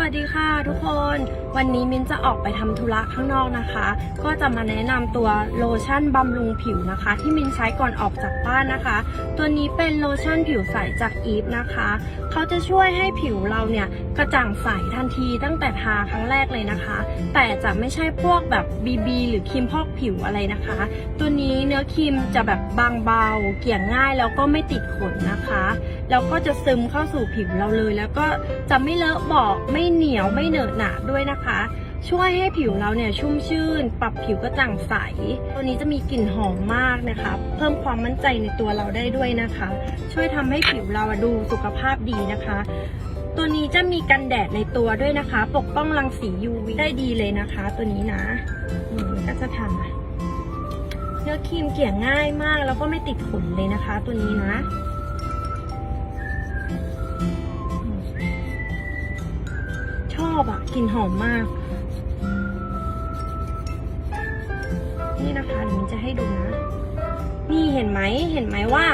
วัสดีค่ะทุกคนวันนี้มิ้นจะออกไปทำธุระข้างนอกนะคะ ก็จะมาแนะนำตัวโลชั่นบำรุงผิวนะคะ ที่มิ้นใช้ก่อนออกจากบ้านนะคะ ตัวนี้เป็นโลชั่นผิวใสจากอีฟนะคะเขาจะช่วยให้ผิวเราเนี่ยกระจ่างใสทันทีตั้งแต่ทาครั้งแรกเลยนะคะ แต่จะไม่ใช่พวกแบบบีบีหรือครีมพอกผิวอะไรนะคะ ตัวนี้เนื้อครีมจะแบบบางเบาเกี่ยงง่ายแล้วก็ไม่ติดขนนะคะ แล้วก็จะซึมเข้าสู่ผิวเราเลย แล้วก็จะไม่เลอะบาะไม่เหนียวไม่เหนอะหนะด้วยนะคะ ช่วยให้ผิวเราเนี่ยชุ่มชื่น ปรับผิวกระจ่างใส ตัวนี้จะมีกลิ่นหอมมากนะคะ เพิ่มความมั่นใจในตัวเราได้ด้วยนะคะ ช่วยทำให้ผิวเราดูสุขภาพดีนะคะ ตัวนี้จะมีกันแดดในตัวด้วยนะคะ ปกป้องรังสี UV ได้ดีเลยนะคะ ตัวนี้นะก็จะทาเนื้อครีมเกลี่ยง่ายมาก แล้วก็ไม่ติดขนเลยนะคะ ตัวนี้นะ อบอะกลิ่นหอมมาก นี่นะคะเดี๋ยวมินจะให้ดูนะ นี่เห็นไหมเห็นไหมว่า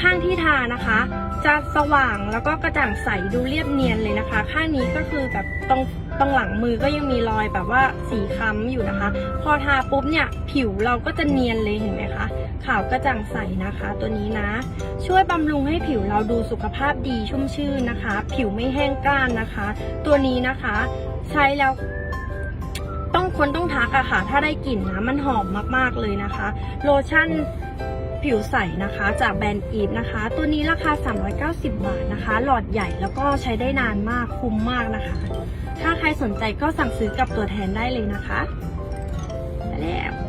ข้างที่ทานะคะ จะสว่างแล้วก็กระจ่างใสดูเรียบเนียนเลยนะคะ ข้างนี้ก็คือแบบตรง ตรงหลังมือก็ยังมีรอยแบบว่าสีค้ำอยู่นะคะ พอทาปุ๊บเนี่ยผิวเราก็จะเนียนเลยเห็นไหมคะขาวกระจ่างใสนะคะ ตัวนี้นะ ช่วยบำรุงให้ผิวเราดูสุขภาพดีชุ่มชื่นนะคะ ผิวไม่แห้งกร้านนะคะ ตัวนี้นะคะ ใช้แล้วต้องคนต้องทักอะค่ะ ถ้าได้กลิ่นนะมันหอมมากๆเลยนะคะ โลชั่นผิวใสนะคะจากแบรนด์อีฟนะคะ ตัวนี้ราคา 390 บาทนะคะ หลอดใหญ่แล้วก็ใช้ได้นานมากคุ้มมากนะคะ ถ้าใครสนใจก็สั่งซื้อกับตัวแทนได้เลยนะคะไปแล้ว